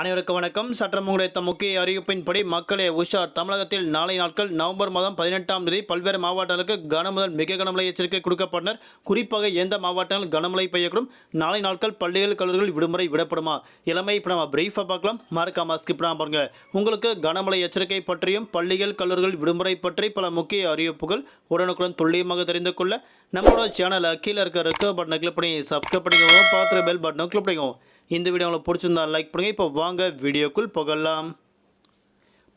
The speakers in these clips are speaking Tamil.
அனைவருக்கும் வணக்கம். சட்டம் கிடைத்த முக்கிய அறிவிப்பின்படி மக்களே உஷார். தமிழகத்தில் நாளை நாட்கள் நவம்பர் மாதம் பதினெட்டாம் தேதி பல்வேறு மாவட்டங்களுக்கு கனமுதல் மிக கனமழை எச்சரிக்கை கொடுக்கப்பட்டனர். குறிப்பாக எந்த மாவட்டங்கள் கனமழை பெய்யக்கூடும்? நாளை நாட்கள் பள்ளிகள் கல்லூரிகள் விடுமுறை விடப்படுமா? இளமை இப்போ நம்ம பிரீஃபாக பார்க்கலாம். மறக்காம ஸ்கிப் பண்ணாம பாருங்க. உங்களுக்கு கனமழை எச்சரிக்கை பற்றியும் பள்ளிகள் கல்லூரிகள் விடுமுறை பற்றி பல முக்கிய அறிவிப்புகள் உடனுக்குடன் துல்லியமாக தெரிந்து கொள்ள நம்மளோட சேனலை கீழே இருக்க ரெக்க பட்டனை கிளிக் பண்ணி சப்ஸ்கிரைப் பண்ணிக்கோங்க. பார்த்து பெல் பட்டனை கிளிக் பண்ணிக்கோங்க. இந்த வீடியோ உங்களுக்கு பிடிச்சிருந்தா லைக் பண்ணுங்க. இப்போ வாங்க வீடியோக்குள் புகழலாம்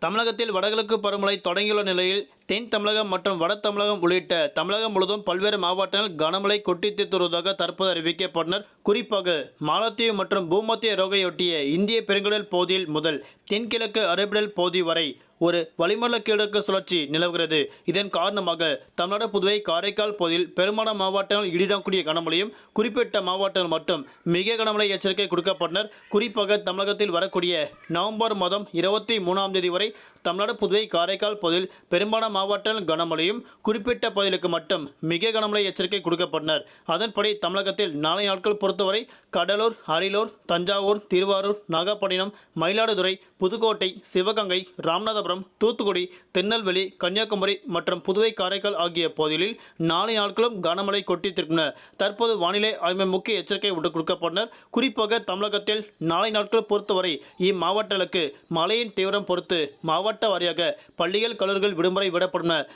தமிழகத்தில் வடகிழக்கு பருவமழை தொடங்கியுள்ள நிலையில் தென் தமிழகம் மற்றும் வட தமிழகம் உள்ளிட்ட தமிழகம் முழுவதும் பல்வேறு மாவட்டங்கள் கனமழை கொட்டி தீர்த்துவதாக தற்போது அறிவிக்கப்பட்டனர். குறிப்பாக மாலத்தீவு மற்றும் பூமத்திய ரோகையொட்டிய இந்திய பெருங்கடல் பகுதியில் முதல் தென்கிழக்கு அரபிடல் பகுதி வரை ஒரு வளிமண்டல கிழக்கு சுழற்சி நிலவுகிறது. இதன் காரணமாக தமிழ்நாடு புதுவை காரைக்கால் பகுதியில் பெரும்பாலான மாவட்டங்கள் இடிடக்கூடிய கனமழையும் குறிப்பிட்ட மாவட்டங்கள் மட்டும் மிக கனமழை எச்சரிக்கை கொடுக்கப்பட்டனர். குறிப்பாக தமிழகத்தில் வரக்கூடிய நவம்பர் மாதம் இருபத்தி மூணாம் தேதி வரை தமிழ்நாடு புதுவை காரைக்கால் பகுதியில் பெரும்பாலான மாவட்டங்கள் கனமழையும் குறிப்பிட்ட பகுதிகளுக்கு மட்டும் மிக கனமழை எச்சரிக்கை கொடுக்கப்பட்டனர். அதன்படி தமிழகத்தில் நாளை நாட்கள் பொறுத்தவரை கடலூர் அரியலூர் தஞ்சாவூர் திருவாரூர் நாகப்பட்டினம் மயிலாடுதுறை புதுக்கோட்டை சிவகங்கை ராமநாதபுரம் தூத்துக்குடி திருநெல்வேலி கன்னியாகுமரி மற்றும் புதுவை காரைக்கால் ஆகிய பகுதிகளில் நாளை நாட்களும் கனமழை கொட்டித்திருக்கின்றன தற்போது வானிலை ஆய்வு முக்கிய எச்சரிக்கை ஒன்று கொடுக்கப்பட்டனர் குறிப்பாக தமிழகத்தில் நாளை நாட்கள் பொறுத்தவரை இம்மாவட்டங்களுக்கு மழையின் தீவிரம் பொறுத்து மாவட்ட வாரியாக பள்ளிகள் கல்லூரிகள் விடுமுறை விடப்படும்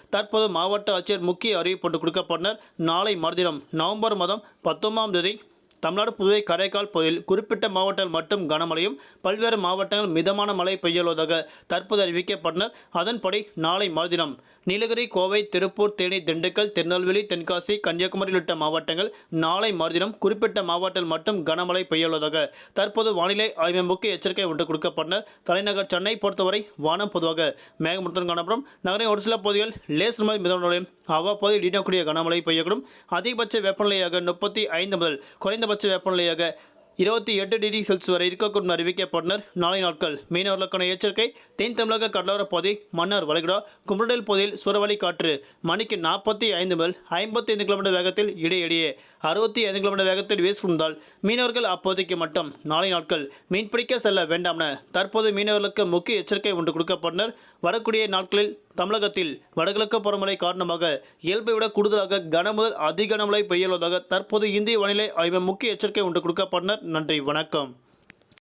தற்போது மாவட்ட ஆட்சியர் முக்கிய அறிவிப்பு ஒன்று கொடுக்கப்பட்டனர் நாளை மறுதினம் நவம்பர் மாதம் பத்தொன்பதாம் தேதி தமிழ்நாடு புதுவை கரைக்கால் பகுதியில் குறிப்பிட்ட மாவட்டங்கள் மட்டும் கனமழையும் பல்வேறு மாவட்டங்கள் மிதமான மழை பெய்யுள்ளதாக தற்போது அறிவிக்கப்பட்டனர். அதன்படி நாளை மறுதினம் நீலகிரி கோவை திருப்பூர் தேனி திண்டுக்கல் திருநெல்வேலி தென்காசி கன்னியாகுமரி உள்ளிட்ட மாவட்டங்கள் நாளை மறுதினம் குறிப்பிட்ட மாவட்டங்கள் மட்டும் கனமழை பெய்யுள்ளதாக தற்போது வானிலை ஆய்வு முக்கிய எச்சரிக்கை ஒன்று கொடுக்கப்பட்டனர். தலைநகர் சென்னை பொறுத்தவரை வானம் பொதுவாக மேகமூட்டத்துடன் காணப்படும். நகரின் ஒரு சில பகுதிகள் லேசர் மாதிரி மிதமலையும் அவ்வப்போது இடக்கூடிய கனமழை பெய்யக்கூடும். அதிகபட்ச வெப்பநிலையாக முப்பத்தி ஐந்து முதல் குறைந்தபட்ச வெப்பநிலையாக இருபத்தி எட்டு டிகிரி செல்சியஸ் வரை இருக்கக்கூடும் அறிவிக்கப்பட்டனர். நாளை நாட்கள் மீனவர்களுக்கான எச்சரிக்கை. தென் தமிழக கடலோரப் பகுதி மன்னார் வளைகுடா குமரடல் பகுதியில் சுரவழி காற்று மணிக்கு நாற்பத்தி ஐந்து முதல் ஐம்பத்தி ஐந்து கிலோமீட்டர் வேகத்தில் இடையிடையே அறுபத்தி ஐந்து கிலோமீட்டர் வேகத்தில் வீசுவதால் மீனவர்கள் அப்போதைக்கு மட்டும் நாளை நாட்கள் மீன்பிடிக்க செல்ல வேண்டாம் என தற்போது மீனவர்களுக்கு முக்கிய எச்சரிக்கை ஒன்று கொடுக்கப்பட்டனர். வரக்கூடிய நாட்களில் தமிழகத்தில் வடகிழக்கு பருவமழை காரணமாக இயல்பை விட கூடுதலாக கனமுதல் அதிக கனமழை பெய்யுள்ளதாக தற்போது இந்திய வானிலை ஆய்வு முக்கிய எச்சரிக்கை ஒன்று கொடுக்கப்பட்டனர் நன்றி வணக்கம்.